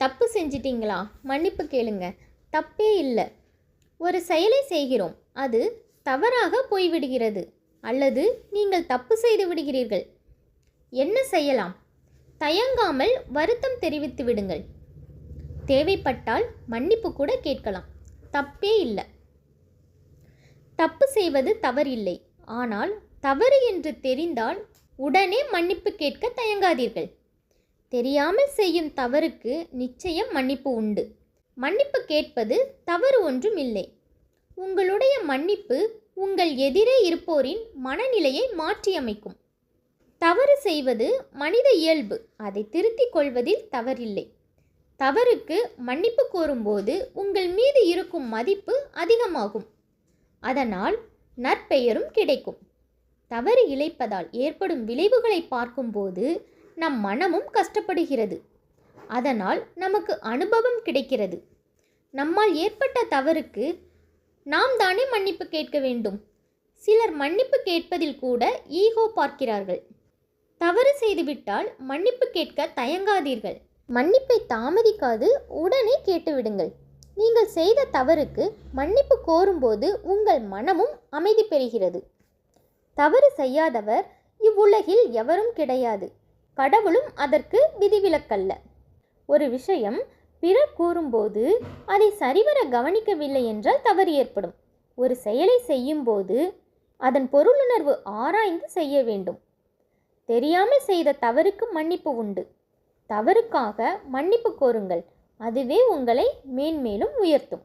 தப்பு செஞ்சிட்டிங்களா? மன்னிப்பு கேளுங்க. தப்பே இல்லை. ஒரு செயலை செய்கிறோம். அது தவறாக போய்விடுகிறது. அல்லது நீங்கள் தப்பு செய்து விடுகிறீர்கள். என்ன செய்யலாம்? தயங்காமல் வருத்தம் தெரிவித்து விடுங்கள். தேவைப்பட்டால் மன்னிப்பு கூட கேட்கலாம். தப்பே இல்லை. தப்பு செய்வது தவறில்லை. ஆனால் தவறு என்று தெரிந்தால் உடனே மன்னிப்பு கேட்க தயங்காதீர்கள். தெரியாமல் செய்யும் தவறுக்கு நிச்சயம் மன்னிப்பு உண்டு. மன்னிப்பு கேட்பது தவறு ஒன்றும் இல்லை உங்களுடைய மன்னிப்பு உங்கள் எதிரே இருப்போரின் மனநிலையை மாற்றியமைக்கும். தவறு செய்வது மனித இயல்பு. அதை திருத்திக் கொள்வதில் தவறில்லை. தவறுக்கு மன்னிப்பு கோரும்போது உங்கள் மீது இருக்கும் மதிப்பு அதிகமாகும். அதனால் நற்பெயரும் கிடைக்கும். தவறு இழைப்பதால் ஏற்படும் விளைவுகளை பார்க்கும்போது நம் மனமும் கஷ்டப்படுகிறது. அதனால் நமக்கு அனுபவம் கிடைக்கிறது. நம்மால் ஏற்பட்ட தவறுக்கு நாம் தானே மன்னிப்பு கேட்க வேண்டும். சிலர் மன்னிப்பு கேட்பதில் கூட ஈகோ பார்க்கிறார்கள். தவறு செய்துவிட்டால் மன்னிப்பு கேட்க தயங்காதீர்கள். மன்னிப்பை தாமதிக்காது உடனே கேட்டுவிடுங்கள். நீங்கள் செய்த தவறுக்கு மன்னிப்பு கோரும்போது உங்கள் மனமும் அமைதி பெறுகிறது. தவறு செய்யாதவர் இவ்வுலகில் எவரும் கிடையாது. கடவுளும் அதற்கு விதிவிலக்கல்ல. ஒரு விஷயம் பிறர் கூறும்போது அதை சரிவர கவனிக்கவில்லை என்றால் தவறு ஏற்படும். ஒரு செயலை செய்யும்போது அதன் பொருளுணர்வு ஆராய்ந்து செய்ய வேண்டும். தெரியாமல் செய்த தவறுக்கு மன்னிப்பு உண்டு. தவறுக்காக மன்னிப்பு கோருங்கள். அதுவே உங்களை மேன்மேலும் உயர்த்தும்.